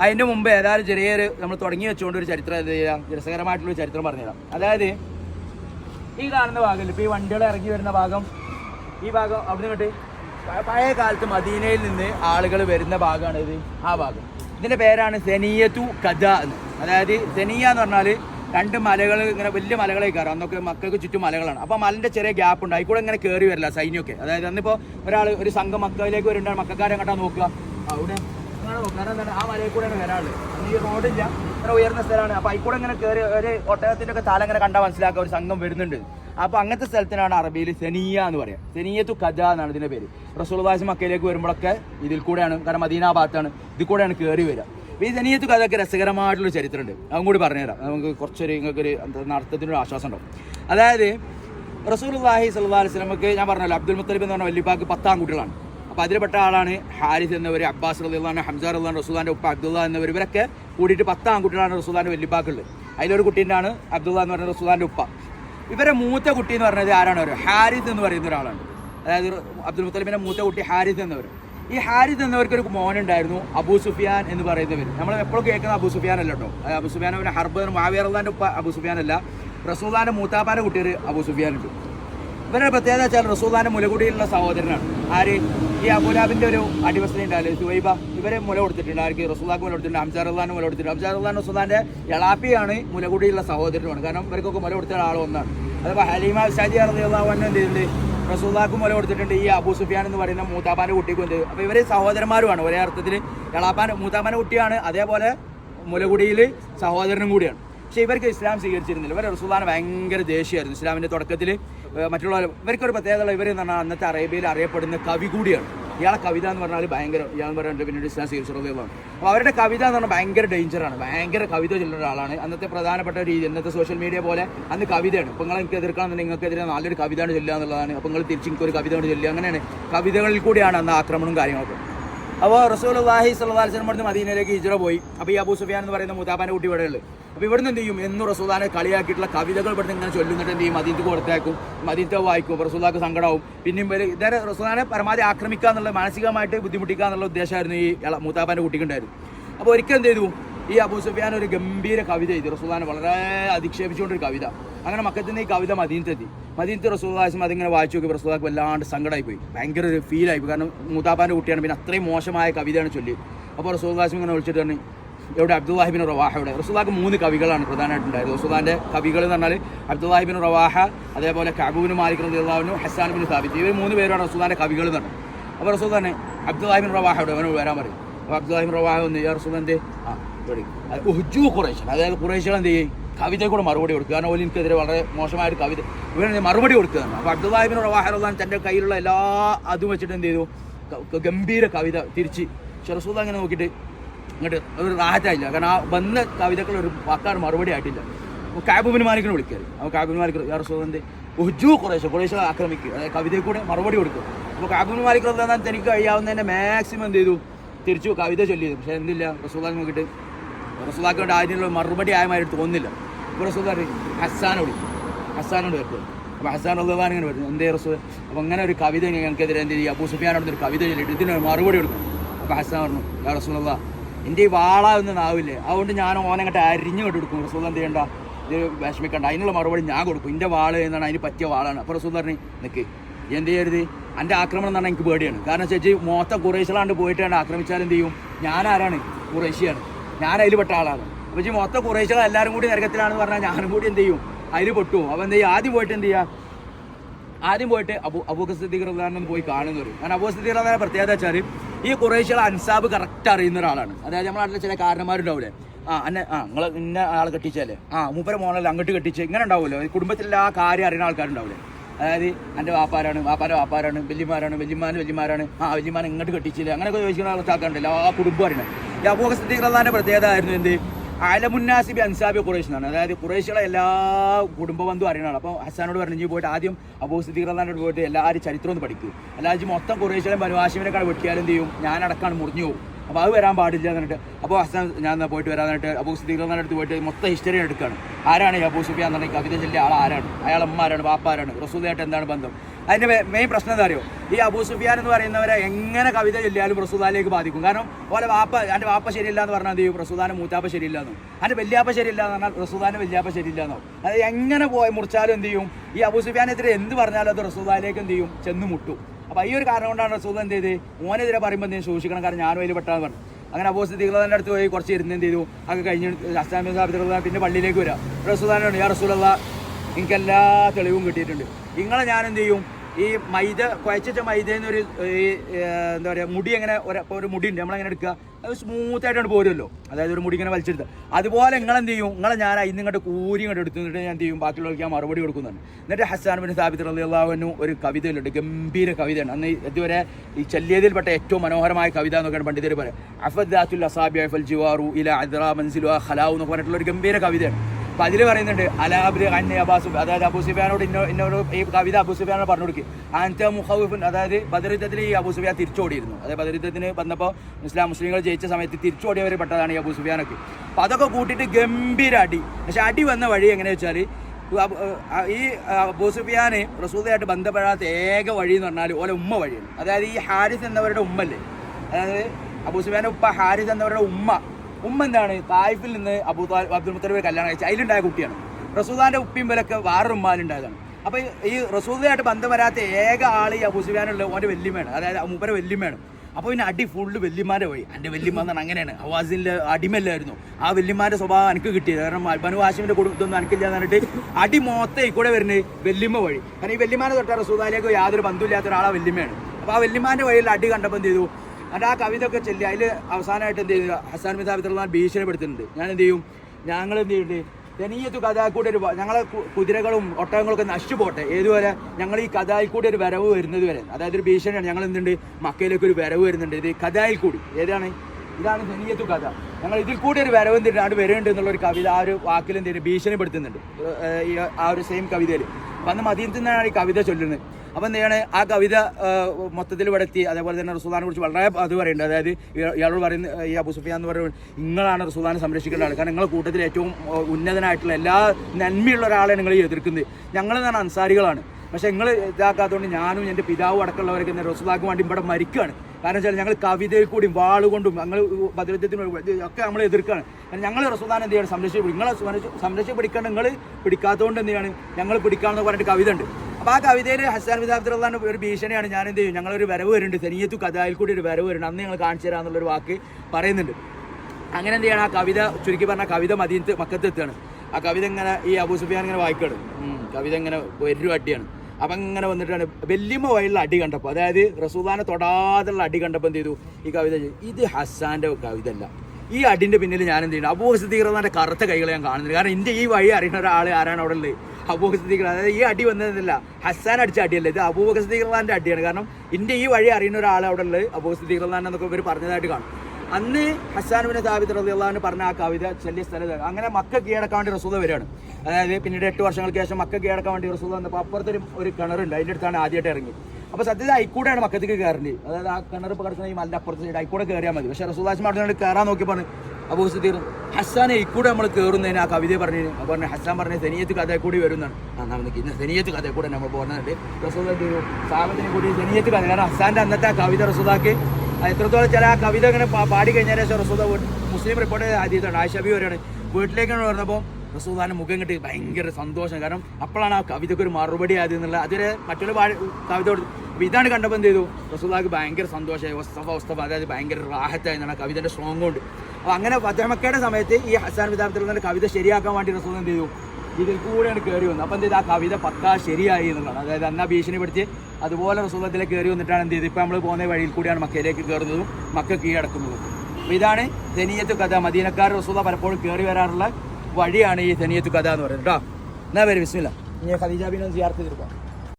അതിന്റെ മുമ്പ് ഏതായാലും ചെറിയൊരു നമ്മൾ തുടങ്ങി വെച്ചുകൊണ്ട് ഒരു ചരിത്രം രസകരമായിട്ടുള്ള ചരിത്രം പറഞ്ഞുതരാം അതായത് ഈ കാണുന്ന ഭാഗം ഇപ്പൊ ഈ വണ്ടികൾ ഇറങ്ങി വരുന്ന ഭാഗം ഈ ഭാഗം അവിടെ നിന്ന് പഴയ കാലത്ത് മദീനയിൽ നിന്ന് ആളുകൾ വരുന്ന ഭാഗമാണ് ഇത്. ആ ഭാഗം. ഇതിന്റെ പേരാണ് സെനിയത്തു കഥ എന്ന്. അതായത് സെനിയ എന്ന് പറഞ്ഞാൽ രണ്ട് മലകൾ ഇങ്ങനെ വലിയ മലകളെ കയറും. അന്നൊക്കെ മക്കൾക്ക് ചുറ്റും മലകളാണ്. അപ്പോൾ മലന്റെ ചെറിയ ഗ്യാപ്പ് ഉണ്ട്. അതിൽ ഇങ്ങനെ കയറി വരില്ല സൈന്യമൊക്കെ. അതായത് അന്നിപ്പോ ഒരാൾ ഒരു സംഘം മക്കയിലേക്ക് വരുന്നുണ്ട്. മക്കാരെ കണ്ടാ നോക്കുക? അവിടെ. നോക്കുക കാരണം എന്താണ് ആ മലയിൽ കൂടെയാണ് വരാനുള്ളത്. ഈ റോഡില്ല ഇത്ര ഉയർന്ന സ്ഥലമാണ്. അപ്പോൾ അതിൽ കൂടെ ഇങ്ങനെ കയറി ഒരു ഒട്ടകത്തിന്റെ ഒക്കെ തല ഇങ്ങനെ കണ്ടാൽ മനസ്സിലാക്കുക ഒരു സംഘം വരുന്നുണ്ട്. അപ്പോൾ അങ്ങനത്തെ സ്ഥലത്തിനാണ് അറബിയിൽ സെനിയ എന്ന് പറയാം. സെനിയത്തു കഥ എന്നാണ് ഇതിന്റെ പേര്. റസൂൽദാസ് മക്കയിലേക്ക് വരുമ്പോഴൊക്കെ ഇതിൽ കൂടെയാണ് കാരണം മദീന ഭാഗത്താണ് ഇതിൽ കൂടെയാണ് കയറി വരിക. ഈ സെനിയത്തു കഥയൊക്കെ രസകരമായിട്ടുള്ള ചരിത്രമുണ്ട്. അതും കൂടി പറഞ്ഞുതരാം നമുക്ക് കുറച്ചൊരു നിങ്ങൾക്കൊരു നടത്തത്തിനൊരു ആശ്വാസം ഉണ്ടാവും. അതായത് റസൂൽല്ലാഹി സല്ലാ അലൈഹി സ്വലമക്ക് ഞാൻ പറഞ്ഞല്ലോ അബ്ദുൽ മുത്തലിബ് എന്ന് പറഞ്ഞ വല്യപ്പാക്ക് പത്താം കുട്ടികളാണ്. അപ്പോൾ അതിൽപ്പെട്ട ആളാണ് ഹാരിസ് എന്നവർ അബ്ബാസ് റലിള്ളാൻ ഹംസാർ റഹ്ലാൻ റസൂലാന്റെ ഉപ്പ അബ്ദുള്ള എന്നിവർ ഇവരൊക്കെ കൂടിയിട്ട് പത്താം കുട്ടികളാണ് റസൂലാന്റെ വല്യപ്പാക്കുള്ളത്. അതിലൊരു കുട്ടീന്റെ ആണ് അബ്ദുള്ള എന്ന് പറയുന്ന റസൂലാന്റെ ഉപ്പ. ഇവരെ മൂത്ത കുട്ടി എന്ന് പറയുന്നത് ആരാണ് അവർ ഹാരിസ് എന്ന് പറയുന്ന ഒരാളാണ്. അതായത് അബ്ദുൽ മുത്തലിബിന്റെ മൂത്ത കുട്ടി ഹാരിസ് എന്നവർ ഈ ഹാരിസ് എന്നവർക്ക് ഒരു മോനുണ്ടായിരുന്നു അബൂ സുഫിയാൻ എന്ന് പറയുന്നവർ നമ്മൾ എപ്പോഴും കേൾക്കുന്ന അബൂ സുഫിയാൻ അല്ല കേട്ടോ. അബൂ സുഫിയാൻ അവന്റെ ഹർബ് മാവിയറുള്ളാന്റെ ഉപ്പ അബൂ സുഫിയാൻ അല്ല. റസൂലാന്റെ മൂത്താപ്പാന്റെ കുട്ടിയൊരു അബൂ സുഫിയാൻ ഉണ്ട്. ഇവരുടെ പ്രത്യേകത വെച്ചാൽ റസൂദാന്റെ മുലകുടിയിലുള്ള സഹോദരനാണ്. ആര്? ഈ അബുലാബിന്റെ ഒരു അടിവസ്ഥ ഉണ്ടാവില്ലേ ഇവരെ മുല കൊടുത്തിട്ടുണ്ട്. ആർക്ക്? റസൂദാക്ക് മുല കൊടുത്തിട്ടുണ്ട്. അള്ളഹാൻ മുല കൊടുത്തിട്ടുണ്ട്. അള്ളഹാൻ റസൂദാന്റെ എളാപ്പിയാണ് മുലകുടിയിലുള്ള സഹോദരനുമാണ് കാരണം ഇവർക്കൊക്കെ മുല കൊടുത്ത ആൾ ഒന്നാണ്. അതപ്പോൾ ഹലീമ ഷാജി അള്ളാഹു എന്ത് ചെയ്തിട്ടുണ്ട്? റസൂദാക്ക് മുല കൊടുത്തിട്ടുണ്ട്. ഈ അബൂ സുഫിയാൻ എന്ന് പറയുന്ന മൂത്താപ്പാന്റെ കുട്ടിക്കും എന്ത് അപ്പോൾ ഇവർ സഹോദരന്മാരുമാണ്. ഒരേ അർത്ഥത്തിൽ എളാപ്പാൻ മൂത്താപ്പാന്റെ കുട്ടിയാണ്. അതേപോലെ മുലകുടിയിൽ സഹോദരനും കൂടിയാണ്. പക്ഷേ ഇവർക്ക് ഇസ്ലാം സ്വീകരിച്ചിരുന്നില്ല. ഇവർ റസൂദാന ഭയങ്കര ദേഷ്യമായിരുന്നു. ഇസ്ലാമിന്റെ തുടക്കത്തിൽ മറ്റുള്ള ഇവർക്കൊരു പ്രത്യേകത ഇവർ എന്ന് പറഞ്ഞാൽ അന്നത്തെ അറേബ്യയിൽ അറിയപ്പെടുന്ന കവി കൂടിയാണ്. ഇയാളെ കവിത എന്ന് പറഞ്ഞാൽ ഭയങ്കര ഇയാൾ പറയുന്നത് പിന്നീട് ഇസ്ലാം സ്വീകരിച്ചിട്ടുള്ളതാണ് അപ്പോൾ അവരുടെ കവിത എന്ന് പറഞ്ഞാൽ ഭയങ്കര ഡേഞ്ചറാണ് ഭയങ്കര കവിത ചൊല്ലുന്ന ഒരാളാണ്. അന്നത്തെ പ്രധാനപ്പെട്ട രീതി ഇന്നത്തെ സോഷ്യൽ മീഡിയ പോലെ അന്ന് കവിതയാണ്. ഇപ്പോൾ നിങ്ങൾ എനിക്ക് എതിർക്കാണെന്നുണ്ടെങ്കിൽ നിങ്ങൾക്കെതിരെ നല്ലൊരു കവിതയാണ് ചൊല്ലുക എന്നുള്ളതാണ്. അപ്പോൾ നിങ്ങൾ തിരിച്ച് ഒരു കവിതയാണ് ചൊല്ലുക. അങ്ങനെയാണ്. കവിതകളിൽ കൂടിയാണ് അന്ന് ആക്രമണവും കാര്യങ്ങളൊക്കെ. അപ്പോൾ റസൂൽ അള്ളാഹി അലൈഹി ഇവിടുന്ന് മദീനയിലേക്ക് ഹിജറ പോയി. അപ്പോൾ ഈ അബൂ സുഫിയാൻ എന്ന് പറയുന്ന മുതാബാന്റെ കുട്ടി ഇവിടെ ഉള്ളത് അപ്പോൾ ഇവിടുന്ന് എന്ത് ചെയ്യും? എന്നും റസൂദാനെ കളിയാക്കിയിട്ടുള്ള കവിതകൾ ഇവിടുന്ന് ഇങ്ങനെ ചൊല്ലുന്നിട്ട് എന്ത് ചെയ്യും? മദീനത്ത് കൊടുത്തേക്കും മദീനത്തെ വായിക്കും. റസൂദാക്ക് സങ്കടമാവും പിന്നെയും ഇതേ റസൂദാനെ പരമാവധി ആക്രമിക്കുക എന്നുള്ള മാനസികമായിട്ട് ബുദ്ധിമുട്ടിക്കുക എന്നുള്ള ഉദ്ദേശമായിരുന്നു ഈ മുതാബാന്റെ കുട്ടിക്കുണ്ടായിരുന്നു അപ്പോൾ ഒരിക്കൽ എന്ത് ചെയ്തു? ഈ അബൂ സുഫിയാൻ ഒരു ഗംഭീര കവിത എഴുതി. റസൂദാനെ വളരെ അധിക്ഷേപിച്ചുകൊണ്ടൊരു കവിത. അങ്ങനെ മക്കത്തിൽ നിന്ന് ഈ കവിത മദീനത്തെത്തി മദീനത്ത് റസൂദാസിം അതിങ്ങനെ വായിച്ചു നോക്കി റസൂദാക്ക് വല്ലാണ്ട് സങ്കടമായി പോയി ഭയങ്കര ഒരു ഫീലായി പോയി കാരണം മുതാബാന്റെ കുട്ടിയാണ്. പിന്നെ അത്രയും മോശമായ കവിതയാണ് ചൊല്ലി അപ്പോൾ റസൂദാസിം ഇങ്ങനെ വിളിച്ചിട്ട് പറഞ്ഞു എവിടെ? അബ്ദുല്ലാഹിബിൻ റവാഹ എവിടെ? റസൂദാക്ക് മൂന്ന് കവികളാണ് പ്രധാനമായിട്ടുണ്ടായത്. റസൂദാന്റെ കവികൾ എന്ന് പറഞ്ഞാൽ അബ്ദുല്ലാഹിബിൻ റവാഹ അതേപോലെ കബൂബിന് മാലിക് റദിയുള്ളാഹുനും ഹസാൻ ബിൻ സാബിത്ത്. ഇവർ മൂന്ന് പേരാണ് റസൂദാന്റെ കവികൾ എന്ന് പറഞ്ഞത്. അപ്പോൾ റസൂൽ തന്നെ അബ്ദുല്ലാഹിബിൻ റവാഹ എവിടെ? അവനോട് വരാൻ പറയും. അപ്പോൾ അബ്ദുല്ലാഹിബിൻ റവാഹ ഒന്ന് യാ റസൂൽ എന്തേ? ആ ഹുജു ഖുറൈശൻ അതായത് ഖുറൈശികൾ എന്ത് ചെയ്യും? കവിതയെ കൂടെ മറുപടി കൊടുക്കുക. കാരണം ഓൽ എനിക്കെതിരെ വളരെ മോശമായ ഒരു കവിത ഇവരെ മറുപടി കൊടുക്കുകയാണ് അപ്പോൾ അബ്ദുല്ലാഹിബിൻ റവാഹ റഹ്ലാൻ തന്റെ കയ്യിലുള്ള എല്ലാ അതും വെച്ചിട്ട് എന്ത് ചെയ്തു? ഗംഭീര കവിത തിരിച്ച്. ഷെറസൂദ് അങ്ങനെ നോക്കിയിട്ട് ഇങ്ങോട്ട് ഒരു റാഹറ്റായില്ല കാരണം ആ വന്ന കവിതകൾ ഒരു വാക്കാണ് മറുപടി ആയിട്ടില്ല. അപ്പോൾ കാബുബിന് മാലിക്കിനെ വിളിക്കാറ് അപ്പോൾ കാബുബിന് മാലിക് യാറസൂദന്റെ ഉജ്ജു കുറേശ്ശെ കുറേശ്ശെ ആക്രമിക്കുക. അതായത് കവിതയിൽ കൂടെ മറുപടി കൊടുക്കും അപ്പോൾ കാബുബിന് മാലിക് റഹ്ലാൻ തനിക്ക് കഴിയാവുന്നതിന്റെ മാക്സിമം എന്ത് ചെയ്തു? തിരിച്ചു കവിത ചൊല്ലിയത്. പക്ഷേ എന്തില്ല? റസൂദാൻ നോക്കിയിട്ട് റസൂദാക്കിയുടെ ആദ്യമുള്ള മറുപടി ആയമായിട്ട് തോന്നുന്നില്ല. അപ്പോൾ റസൂൽ പറയും ഹസ്സാനോട്. ഹസ്സാനോട് വെക്കും അപ്പോൾ റഹ്ലാൻ ഇങ്ങനെ വരുന്നു എന്തേ റസൂൽ? അപ്പോൾ അങ്ങനെ ഒരു കവിത ഞങ്ങൾക്കെതിരെ എന്ത് ചെയ്യും? അബൂ സുഫിയാനോട് ഒരു കവിത ഇതിന് മറുപടി കൊടുക്കും അപ്പോൾ ഹസ്സാൻ പറഞ്ഞു യാ റസൂലുള്ള എന്റെ ഈ വാള ഒന്നും ആവില്ലേ അതുകൊണ്ട് ഞാൻ ഓനങ്ങട്ട് അരിഞ്ഞു കൊണ്ട് കൊടുക്കും റസൂൽ എന്ത് ചെയ്യണ്ട? ഇത് വിഷമിക്കണ്ട. അതിനുള്ള മറുപടി ഞാൻ കൊടുക്കും. എന്റെ വാൾ എന്നാണ് അതിന് പറ്റിയ വാളാണ്. അപ്പോൾ റസൂൽ പറഞ്ഞു നിൽക്ക് എന്ത് ചെയ്യരുത്? എന്റെ ആക്രമണം എന്ന് പറഞ്ഞാൽ എനിക്ക് പേടിയാണ്. കാരണം ചേച്ചി മൊത്തം കുറേശ്ശാണ്ട് പോയിട്ടാണ് ആക്രമിച്ചാൽ എന്ത് ചെയ്യും? ഞാൻ ആരാണ്? കുറേശ്ശിയാണ് ഞാൻ അതിൽ ആളാണ്. അപ്പോൾ ഈ മൊത്തം കുറേശ്ശകൾ എല്ലാവരും കൂടി നരകത്തിലാണെന്ന് പറഞ്ഞാൽ ഞാനും കൂടി എന്ത് ചെയ്യും? അതിൽ പൊട്ടു. അപ്പോൾ എന്ത് ചെയ്യും ആദ്യം പോയിട്ട് എന്ത് ചെയ്യുക ആദ്യം പോയിട്ട് അബു അബൂഖ സിദ്ദീഖ് റഹ്ലാനും പോയി ഒരു കാരണം അബൂ സിദ്ദീഖ് റഹ്ലാനെ പ്രത്യേകത വെച്ചാൽ ഈ കുറേശ്ശകൾ അൻസാബ് കറക്റ്റ് അറിയുന്ന ഒരാളാണ്. അതായത് നമ്മുടെ നാട്ടിലെ ചില കാരണന്മാരുണ്ടാവില്ലേ ആ അന്നെ ആ നിങ്ങൾ ഇന്ന ആൾ കെട്ടിച്ചാലേ ആ മൂപ്പര മോണല്ല അങ്ങോട്ട് കെട്ടിച്ച്. ഇങ്ങനെ ഉണ്ടാവുമല്ലോ. ഈ കുടുംബത്തിലെ ആ കാര്യം അറിയുന്ന ആൾക്കാരുണ്ടാവില്ലേ അതായത് എന്റെ വാപ്പാരാണ് വാപ്പാരെ വാപ്പാരാണ് വല്യമാരാണ് വല്യമാൻ വല്യമാരാണ് ആ വല്യമാൻ ഇങ്ങോട്ട് കെട്ടിച്ചില്ല? അങ്ങനെയൊക്കെ ചോദിക്കുന്ന ആൾക്കാരുണ്ടല്ലോ. ആ കുടുംബം അറിയണം. ഈ അബൂഖ സിദ്ദീഖ് പ്രത്യേകത ആയിരുന്നു എന്ത്? അലമുന്നാസിബി അൻസാബി ഖുറൈഷ് എന്നാണ് അതായത് ഖുറൈശികളെ എല്ലാ കുടുംബ ബന്ധു അറിയണം അപ്പോൾ ഹസാനോട് പറഞ്ഞു "നീ പോയിട്ട് ആദ്യം അബൂ സിദ്ദീഖ് റഹ്ലാനോട് പോയിട്ട് എല്ലാവരും ചരിത്രം ഒന്ന് പഠിക്കൂ. അല്ലാതെ മൊത്തം ഖുറൈശികളെ ബനുവാശിമിനെക്കാൾ വെട്ടിയാലും ചെയ്യും? ഞാൻ അടക്കാണ് മുറിഞ്ഞു പോകും. അപ്പോൾ അത് വരാൻ പാടില്ല എന്നിട്ട് അപ്പോൾ ഹസാൻ ഞാൻ പോയിട്ട് വരാൻ എന്നിട്ട് അബൂ സിദ്ദീഖ് റഹ്ലാന്റെ അടുത്ത് പോയിട്ട് മൊത്തം ഹിസ്റ്ററി എടുക്കുകയാണ് ആരാണ് അബൂ സുഫിയാൻ കവിത ചൊല്ലിയ ആൾ ആരാണ് അയാൾ അമ്മ ആരാണ്? പാപ്പ ആരാണ്? റസൂലായിട്ട് എന്താണ് ബന്ധം? അതിന്റെ മെയിൻ പ്രശ്നം എന്താ അറിയോ? ഈ അബൂ സുഫിയാൻ എന്ന് പറയുന്നവരെ എങ്ങനെ കവിത ചൊല്ലിയാലും റസൂദാനിലേക്ക് ബാധിക്കും. കാരണം ഓലെ വാപ്പ എന്റെ വാപ്പ ശരിയില്ല എന്ന് പറഞ്ഞാൽ എന്ത് ചെയ്യും? റസൂദാന മൂത്താപ്പ ശരിയില്ല എന്നും. അതിന്റെ വല്യാപ്പ ശരിയില്ല എന്ന് പറഞ്ഞാൽ റസൂദാന വല്യാപ്പ ശരിയില്ല എന്നോ. അത് എങ്ങനെ പോയി മുറിച്ചാലും എന്ത് ചെയ്യും? ഈ അബൂ സുഫിയാനെതിരെ എന്ത് പറഞ്ഞാലും അത് റസൂദാനിലേക്ക് എന്ത് ചെയ്യും? ചെന്ന് മുട്ടു. അപ്പോൾ ഈ ഒരു കാരണം കൊണ്ടാണ് റസൂദ എന്ത് ചെയ്ത് മോനെതിരെ പറയുമ്പോൾ എന്തെങ്കിലും സൂക്ഷിക്കണം കാരണം ഞാനും അതിൽ പെട്ടാന്ന് പറഞ്ഞു. അങ്ങനെ അബൂ സിദ്ദീഖിന്റെ അടുത്ത് പോയി കുറച്ച് ഇരുന്ന് എന്ത് ചെയ്തു? അതൊക്കെ കഴിഞ്ഞ് അസ്താമി സാബിത്തുള്ള പിന്നെ പള്ളിയിലേക്ക് വരാം. റസൂദാനാണ് യാ റസൂലുള്ള എനിക്ക് എല്ലാ തെളിവും കിട്ടിയിട്ടുണ്ട്. നിങ്ങളെ ഞാൻ എന്ത് ചെയ്യും? ഈ മൈദ കുഴച്ച മൈദയിൽ ഒരു ഈ എന്താ പറയുക മുടി എങ്ങനെ ഒരു ഒരു മുടി ഉണ്ട് നമ്മളെങ്ങനെ എടുക്കുക. അത് സ്മൂത്ത് ആയിട്ടാണ് പോരുമല്ലോ. അതായത് ഒരു മുടി ഇങ്ങനെ വലിച്ചെടുത്ത്. അതുപോലെ നിങ്ങൾ എന്ത് ചെയ്യും? നിങ്ങളെ ഞാൻ അതിന് ഇങ്ങോട്ട് കൂരി ഇങ്ങോട്ട് എടുത്തു. എന്നിട്ട് ഞാൻ എന്ത് ചെയ്യും? ബാക്കിയുള്ളവർക്ക് ഞാൻ മറുപടി കൊടുക്കുന്നുണ്ട് എന്നിട്ട് ഹസാൻ ബിൻ സാബിത്ത് റളിയല്ലാഹു ഒരു കവിതയിലുണ്ട്. ഗംഭീര കവിതയാണ്. അന്ന് ഇതുവരെ ഈ ചല്ലിയതിൽപ്പെട്ട ഏറ്റവും മനോഹരമായ കവിത എന്നൊക്കെയാണ് പണ്ഡിതർ പറയുന്നത് അഫദ്ദാത്തുൽ അസാബി അഫൽ ജിവാറു ഇല അദ്ര മൻസിലു ഖലാവു എന്നൊക്കെ പറഞ്ഞിട്ടുള്ള ഒരു ഗംഭീര കവിതയാണ്. അപ്പൊ അതിൽ പറയുന്നുണ്ട് അലാബ് അന്നെ അബാസു അതായത് അബൂ സുഫിയാനോട് ഇന്നോ ഇന്നോട് ഈ കവിത അബൂ സുഫിയാനോട് പറഞ്ഞു കൊടുക്കുക ആൻത മുഹൌഫിൻ അതായത് ബദരുദ്ധത്തിൽ ഈ അബൂ സുഫിയാൻ തിരിച്ചോടിയിരുന്നു. അതായത് ബദരുദ്ധത്തിന് വന്നപ്പോൾ ഇസ്ലാം മുസ്ലിങ്ങൾ ജയിച്ച സമയത്ത് തിരിച്ചോടിയവർ പെട്ടതാണ് ഈ അബൂ സുഫിയാനൊക്കെ. അപ്പൊ അതൊക്കെ കൂട്ടിയിട്ട് ഗംഭീര അടി. പക്ഷെ അടി വന്ന വഴി എങ്ങനെ വെച്ചാൽ ഈ അബൂ സുഫിയാന് റസൂദയായിട്ട് ബന്ധപ്പെടാത്ത ഏക വഴി എന്ന് പറഞ്ഞാൽ ഓലെ ഉമ്മ വഴിയാണ്. അതായത് ഈ ഹാരിസ് എന്നവരുടെ ഉമ്മല്ലേ? അതായത് അബൂ സുഫിയാന്റെ ഉപ്പ ഹാരിസ് എന്നവരുടെ ഉമ്മ ഉമ്മ എന്താണ്? തായിഫിൽ നിന്ന് അബൂ അബ്ദുൽ മുത്തലിബ് കല്യാണം കഴിച്ച അതിലുണ്ടായ കുട്ടിയാണ്. റസൂദാന്റെ ഉപ്പിയും വിലക്ക് വേറൊരു ഉമ്മാലുണ്ടായതാണ് അപ്പൊ ഈ- റസൂദയായിട്ട് ബന്ധം വരാത്ത ഏക ആൾ ഈ അബൂ സുബിയാനുള്ള ഓന്റെ വെല്ലിമയാണ് അതായത് മൂപ്പരെ വല്യമ്മയാണ്. അപ്പൊ പിന്നെ അടി ഫുള്ള് വല്യമാരെ പോയി. എന്റെ വല്യമ്മ അങ്ങനെയാണ്. ഹവാസിന്റെ അടിമല്ലായിരുന്നു ആ വല്യമാരുടെ സ്വഭാവം എനിക്ക് കിട്ടിയത്. കാരണം അൽബാനു ഹാഷിമിന്റെ കുടുംബത്തൊന്നും എനിക്കില്ല എന്ന് പറഞ്ഞിട്ട് അടി മൊത്തം കൂടെ വരുന്നത് വല്യമ്മ വഴി. കാരണം ഈ വെല്ലിമാനെ തൊട്ട റസൂദാലേക്ക് യാതൊരു ബന്ധമില്ലാത്ത ഒരാളാ വല്യമ്മയാണ്. അപ്പൊ ആ വെല്ലിമാന്റെ വഴിയിൽ അടി കണ്ടപ്പോൾ എന്ത് ചെയ്തു? എന്നിട്ട് ആ കവിത ഒക്കെ ചെല്ലി. അതിൽ അവസാനമായിട്ട് എന്ത് ചെയ്യുക ഹസാൻ മിതാബിത്തുള്ള ഭീഷണിപ്പെടുത്തുന്നുണ്ട്. ഞാൻ എന്ത് ചെയ്യും? ഞങ്ങൾ എന്ത് ചെയ്യുന്നുണ്ട് ജനീയത്തു കഥായിൽ കൂടെ ഒരു ഞങ്ങളെ കുതിരകളും ഒട്ടകങ്ങളൊക്കെ നശിച്ചു പോട്ടെ. ഏതുവരെ? ഞങ്ങൾ ഈ കഥായിൽ കൂടി ഒരു വരവ് വരുന്നത് വരെ. അതായത് ഒരു ഭീഷണിയാണ്. ഞങ്ങൾ എന്തുണ്ട് മക്കയിലേക്ക് ഒരു വരവ് വരുന്നുണ്ട്. ഇത് കഥായിൽ കൂടി. ഏതാണ്? ഇതാണ് ജനീയത്തു കഥ. ഞങ്ങൾ ഇതിൽ കൂടി ഒരു വരവ് അവിടെ വരുന്നുണ്ട് എന്നുള്ള ഒരു കവിത ആ ഒരു വാക്കിൽ എന്തെങ്കിലും ഭീഷണിപ്പെടുത്തുന്നുണ്ട്. ആ ഒരു സെയിം കവിതയിൽ. മദീനത്തിൽ നിന്നാണ് ഈ കവിത ചൊല്ലുന്നത്. അപ്പം എന്താണ് ആ കവിത മൊത്തത്തിൽ ഇവിടെ എത്തി. അതേപോലെ തന്നെ റസൂദാനെ കുറിച്ച് വളരെ അത് പറയുന്നുണ്ട്. അതായത് ഇയാളോട് പറയുന്ന ഈ അബു സുഫിയാൻ എന്ന് പറയുന്നത് നിങ്ങളാണ് റസൂദാനെ സംരക്ഷിക്കേണ്ട ആൾ കാരണം നിങ്ങളുടെ കൂട്ടത്തിൽ ഏറ്റവും ഉന്നതനായിട്ടുള്ള എല്ലാ നന്മയുള്ള ഒരാളെ നിങ്ങൾ എതിർക്കുന്നത് ഞങ്ങൾ തന്നെ അൻസാരികളാണ്. പക്ഷേ നിങ്ങൾ ഇതാക്കാത്തതുകൊണ്ട് ഞാനും എന്റെ പിതാവും അടക്കമുള്ളവരൊക്കെ റസൂദാക്ക് വേണ്ടി ഇവിടെ മരിക്കുകയാണ്. കാരണം വെച്ചാൽ ഞങ്ങൾ കവിതയിൽ കൂടിയും വാളുകൊണ്ടും ഞങ്ങൾ ഭദ്രത്വത്തിനും ഒക്കെ നമ്മൾ എതിർക്കുകയാണ് കാരണം ഞങ്ങൾ റസുദാനം എന്ത് ചെയ്യണം? സംരക്ഷിച്ച് നിങ്ങളെ സംരക്ഷി- സംരക്ഷിച്ച് പിടിക്കണം നിങ്ങൾ പിടിക്കാത്തതുകൊണ്ട് എന്ത് ചെയ്യാണ്? ഞങ്ങൾ പിടിക്കാമെന്ന് പറഞ്ഞിട്ട് കവിത ഉണ്ട്. അപ്പോൾ ആ കവിതയിൽ ഹസാൻ വിദാബ്ദുള്ള ഒരു ഭീഷണിയാണ് ഞാൻ എന്ത് ചെയ്യും? ഞങ്ങളൊരു വരവ് വരുന്നുണ്ട്. സെനിയത്തു കഥായിൽ കൂടി ഒരു വരവ് വരുന്നുണ്ട്. അന്ന് ഞങ്ങൾ കാണിച്ചു തരാമെന്നുള്ളൊരു വാക്ക് പറയുന്നുണ്ട്. അങ്ങനെ എന്ത് ചെയ്യണം? ആ കവിത ചുരുക്കി പറഞ്ഞ കവിത മദീനത്ത് മക്കത്ത് എത്തുകയാണ്. ആ കവിത ഇങ്ങനെ ഈ അബൂ സുഫിയാൻ ഇങ്ങനെ വായിക്കാണ്. ഉം, കവിത ഇങ്ങനെ ഒരു അടിയാണ്. അപ്പം ഇങ്ങനെ വന്നിട്ടാണ് വലിയമ്മ വയലുള്ള അടി കണ്ടപ്പോൾ അതായത് റസൂദാനെ തൊടാതുള്ള അടി കണ്ടപ്പോൾ എന്ത് ചെയ്തു? ഈ കവിത ഇത് ഹസാന്റെ കവിത അല്ല ഈ അടിന്റെ പിന്നിൽ ഞാൻ എന്ത് ചെയ്യണം അബൂ സിദ്ദീഖ്റാന്റെ കറുത്ത കൈകളെ ഞാൻ കാണുന്നില്ല കാരണം എന്റെ ഈ വഴി അറിയുന്ന ഒരാൾ ആരാണ് അവിടെ ഉള്ളത്? അബൂഹ് സിദ്ദീഖ് അതായത് ഈ അടി വന്നതല്ല ഹസാൻ അടിച്ച അടിയല്ല. ഇത് അബൂഹ് സിദ്ദീഖ്റാന്റെ അടിയാണ്. കാരണം എന്റെ ഈ വഴി അറിയുന്ന ഒരാൾ അവിടെ ഉള്ളത് അബൂ സിദ്ദീഖ്റാൻ എന്നൊക്കെ ഇവർ പറഞ്ഞതായിട്ട് കാണും. അന്ന് ഹസാൻ ബിൻ സാബിത്ത് റളിയല്ലാഹു പറഞ്ഞ ആ കവിത ചെല്ലിയ സ്ഥലത്ത് അങ്ങനെ മക്ക കീഴടക്കാൻ വേണ്ടി റസൂദ വരികയാണ്. അതായത് പിന്നീട് എട്ട് വർഷങ്ങൾക്ക് ശേഷം മക്ക കീഴടക്കാൻ വേണ്ടി റസൂദ വന്നപ്പോൾ അപ്പുറത്തൊരു ഒരു കിണറുണ്ട് അതിന്റെ അടുത്താണ് ആദ്യമായിട്ട് ഇറങ്ങി അപ്പോൾ സത്യത്തിൽ ഐക്കൂടെയാണ് മക്കത്തേക്ക് കയറേണ്ടത്. അതായത് ആ കിണർ കിടക്കുന്ന ഈ മല്ല അപ്പുറത്ത് സൈഡ് അയിക്കൂടെ കയറിയാൽ മതി. പക്ഷേ റസൂദാശ് മാർട്ടിനോട് കയറാൻ നോക്കിയപ്പോൾ അബൂ സിദ്ദീർ ഹസാനെ ഇക്കൂടെ നമ്മൾ കയറുന്നതിന് ആ കവിത പറഞ്ഞു അപ്പോൾ പറഞ്ഞു ഹസാൻ പറഞ്ഞ സെനിയത്ത് കഥ കൂടി വരുന്നതാണ്. നമുക്ക് ഇന്ന് സെനിയത്ത് കഥ കൂടെ നമ്മൾ പോകുന്നുണ്ട് റസൂദ സാഹബത്തിന് കൂടി സെനിയത്ത് കഥ. കാരണം ഹസാന്റെ അന്നത്തെ ആ കവിത റസൂദാക്ക് എത്രത്തോളം ചില ആ കവിത ഇങ്ങനെ പാടി കഴിഞ്ഞാൽ റസൂദ മുസ്ലിം റിപ്പോർട്ട് ആദ്യത്താണ് ആയിഷബി വരെയാണ് വീട്ടിലേക്കാണ് പറഞ്ഞപ്പോൾ റസൂദാന്റെ മുഖം കിട്ടി ഭയങ്കര സന്തോഷം. കാരണം അപ്പോഴാണ് ആ കവിതയ്ക്ക് ഒരു മറുപടി ആദ്യം എന്നുള്ള അതുവരെ മറ്റൊരു പാടി കവിത കൊടുത്തു. അപ്പോൾ ഇതാണ് കണ്ടപ്പോൾ എന്ത് ചെയ്തു? റസൂദാക്ക് ഭയങ്കര സന്തോഷമായി. വസ്തഫ വസ്തഫ അതായത് ഭയങ്കര റാഹത്തായി എന്നാണ് ആ കവിതയുടെ സ്ട്രോങ് കൊണ്ട്. അപ്പോൾ അങ്ങനെ ഫത്തഹമക്കയുടെ സമയത്ത് ഈ ഹസാൻ വിദ്യാർത്ഥികളുടെ കവിത ശരിയാക്കാൻ വേണ്ടി റസൂദ് എന്ത് ചെയ്തു? ഇതിൽ കൂടെയാണ് കയറി വന്നത്. അപ്പം എന്ത് ചെയ്ത്? ആ കവിത പക്കാ ശരിയായി എന്നുള്ളതാണ്. അതായത് അന്നാ ഭീഷണിപ്പെടുത്തി അതുപോലെ റസൂലത്തിലേക്ക് കയറി വന്നിട്ടാണ് എന്ത് ചെയ്ത് ഇപ്പം നമ്മൾ പോകുന്ന വഴിയിൽ കൂടിയാണ് മക്കയിലേക്ക് കയറുന്നതും മക്ക കീഴടക്കുന്നതും. അപ്പോൾ ഇതാണ് തെനിയത്ത് കഥ. മദീനക്കാർ റസൂല പലപ്പോഴും കയറി വരാറുള്ള വഴിയാണ് ഈ തെനിയത്ത് കഥ എന്ന് പറയുന്നത്. കേട്ടോ എന്നാ പേര്? വിസ്മില്ല ഇനി ഖദീജാബിനെ സിയാർത്ത് ചെയ്തെടുക്കാം